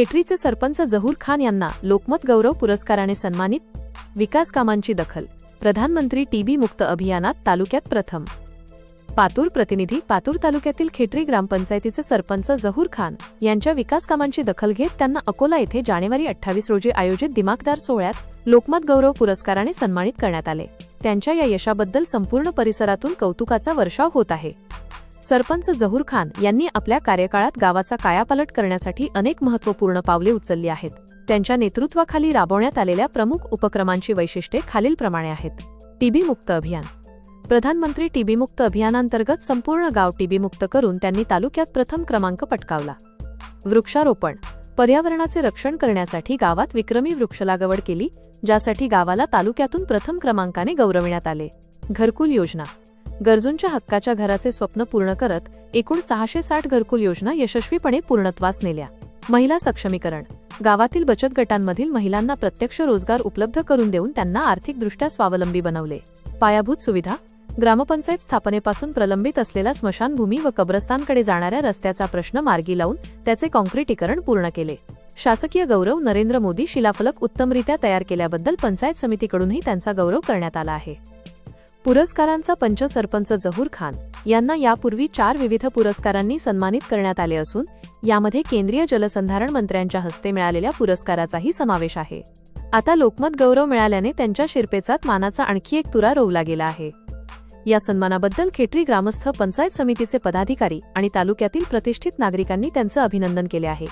खेटरीचे सरपंच जहूर खान यांना लोकमत गौरव पुरस्काराने सन्मानित विकास कामांची दखल प्रधानमंत्री टीबी मुक्त अभियानात तालुक्यात प्रथम. पातूर प्रतिनिधी पातूर तालुक्यातील खेटरी ग्रामपंचायतीचे सरपंच जहूर खान यांच्या विकास कामांची दखल घेत त्यांना अकोला येथे जानेवारी अठ्ठावीस रोजी आयोजित दिमागदार सोहळ्यात लोकमत गौरव पुरस्काराने सन्मानित करण्यात आले. त्यांच्या या यशाबद्दल संपूर्ण परिसरातून कौतुकाचा वर्षाव होत आहे. सरपंच जहूर खान यांनी आपल्या कार्यकाळात गावाचा कायापालट करण्यासाठी अनेक महत्त्वपूर्ण पावले उचलली आहेत. त्यांच्या नेतृत्वाखाली राबवण्यात आलेल्या प्रमुख उपक्रमांची वैशिष्ट्ये खालीलप्रमाणे आहेत. टीबी मुक्त अभियान. प्रधानमंत्री टीबी मुक्त अभियानांतर्गत संपूर्ण गाव टीबी मुक्त करून त्यांनी तालुक्यात प्रथम क्रमांक पटकावला. वृक्षारोपण. पर्यावरणाचे रक्षण करण्यासाठी गावात विक्रमी वृक्षलागवड केली ज्यासाठी गावाला तालुक्यातून प्रथम क्रमांकाने गौरविण्यात आले. घरकुल योजना. गरजूंच्या हक्काच्या घराचे स्वप्न पूर्ण करत एकूण सहाशे साठ घरकुल योजना यशस्वीपणे पूर्णत्वास नेल्या. महिला सक्षमीकरण. गावातील बचत गटांमधील महिलांना प्रत्यक्ष रोजगार उपलब्ध करून देऊन त्यांना आर्थिकदृष्ट्या स्वावलंबी बनवले. पायाभूत सुविधा. ग्रामपंचायत स्थापनेपासून प्रलंबित असलेला स्मशानभूमी व कब्रस्तानकडे जाणाऱ्या रस्त्याचा प्रश्न मार्गी लावून त्याचे कॉन्क्रिटीकरण पूर्ण केले. शासकीय गौरव नरेंद्र मोदी शिलाफलक उत्तमरित्या तयार केल्याबद्दल पंचायत समितीकडूनही त्यांचा गौरव करण्यात आला आहे. पुरस्कारांचा पंच सरपंच जहूर खान यांना यापूर्वी चार विविध पुरस्कारांनी सन्मानित करण्यात आले असून यामध्ये केंद्रीय जलसंधारण मंत्र्यांच्या हस्ते मिळालेल्या पुरस्काराचाही समावेश आहे. आता लोकमत गौरव मिळाल्याने त्यांच्या शिरपेचात मानाचा आणखी एक तुरा रोवला गेला आहे. या सन्मानाबद्दल खेटरी ग्रामस्थ पंचायत समितीचे पदाधिकारी आणि तालुक्यातील प्रतिष्ठित नागरिकांनी त्यांचं अभिनंदन केले आहे.